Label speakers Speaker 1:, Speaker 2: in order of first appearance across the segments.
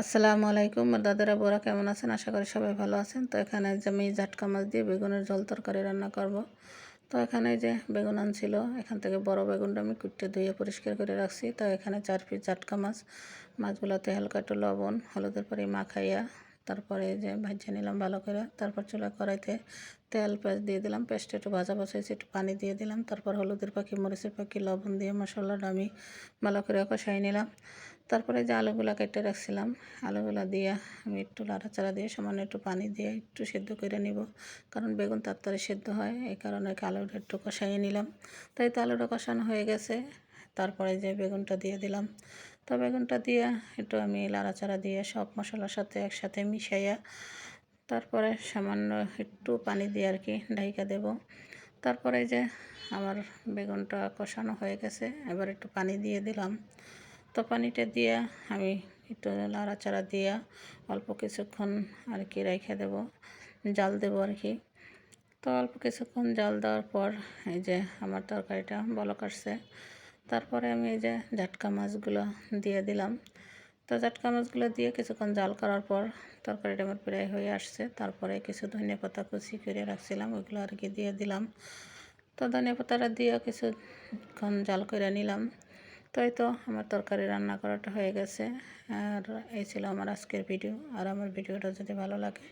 Speaker 1: আসসালামু আলাইকুম। দাদারা, বোরা কেমন আছেন? আশা করি সবাই ভালো আছেন। তো এখানে যে আমি ঝাটকা মাছ দিয়ে বেগুনের জল তরকারি রান্না করব। তো এখানে যে বেগুন আনছিল, এখান থেকে বড় বেগুনটা আমি কুটতে ধুয়ে পরিষ্কার করে রাখছি। তো এখানে চার পিস ঝাটকা মাছ, মাছগুলোতে হালকা একটু লবণ, হলুদের পরে মাখাইয়া তারপরে যে ভাজিয়ে নিলাম ভালো করে, তারপর চুলা কড়াইতে তেল পেঁয়াজ দিয়ে দিলাম পেস্টে একটু ভাজা বসাইছি একটু পানি দিয়ে দিলাম, তারপর হলুদের পাখি, মরিচের পাখি, লবণ দিয়ে মশলাটা আমি ভালো করে কষাই নিলাম। তারপরে যে আলুগুলা কেটে রাখছিলাম, আলুগুলা দিয়ে আমি একটু লাড়াচাড়া দিয়ে সামান্য একটু পানি দিয়ে একটু সেদ্ধ করে নিব, কারণ বেগুন তাড়াতাড়ি সেদ্ধ হয়, এই কারণে আলুটা একটু কষাইয়ে নিলাম। তাই তো আলুটা কষানো হয়ে গেছে। তারপরে যে বেগুনটা দিয়ে দিলাম। তো বেগুনটা দিয়ে একটু আমি লাড়াচাড়া দিয়ে সব মশলার সাথে একসাথে মিশাইয়া তারপরে সামান্য একটু পানি দিয়ে আর কি ঢাইকা দেব। তারপরে যে আমার বেগুনটা কষানো হয়ে গেছে, এবার একটু পানি দিয়ে দিলাম। তো পানিটা দিয়ে আমি একটু লাড়াচাড়া দিয়ে অল্প কিছুক্ষণ আর কি রেখে দেব, জাল দেবো আর কি। তো অল্প কিছুক্ষণ জাল দেওয়ার পর এই যে আমার তরকারিটা বলক আসছে। তারপরে আমি এই যে ঝাটকা মাছগুলো দিয়ে দিলাম। তো ঝাটকা মাছগুলো দিয়ে কিছুক্ষণ জাল করার পর তরকারিটা আমার প্রায় হয়ে আসছে। তারপরে কিছু ধনিয়া পাতা কুচি করে রাখছিলাম, ওইগুলো আর কি দিয়ে দিলাম। তো ধনিয়া পাতাটা দিয়ে কিছুক্ষণ জাল করে নিলাম। তাই তো আমার তরকারি রান্না করাটা হয়ে গেছে। আর এই ছিল আমার আজকের ভিডিও। আর আমার ভিডিওটা যদি ভালো লাগে,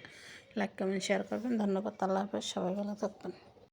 Speaker 1: লাইক, কমেন্ট, শেয়ার করবেন। ধন্যবাদ, আল্লাহ হাফেজ। সবাই ভালো থাকবেন।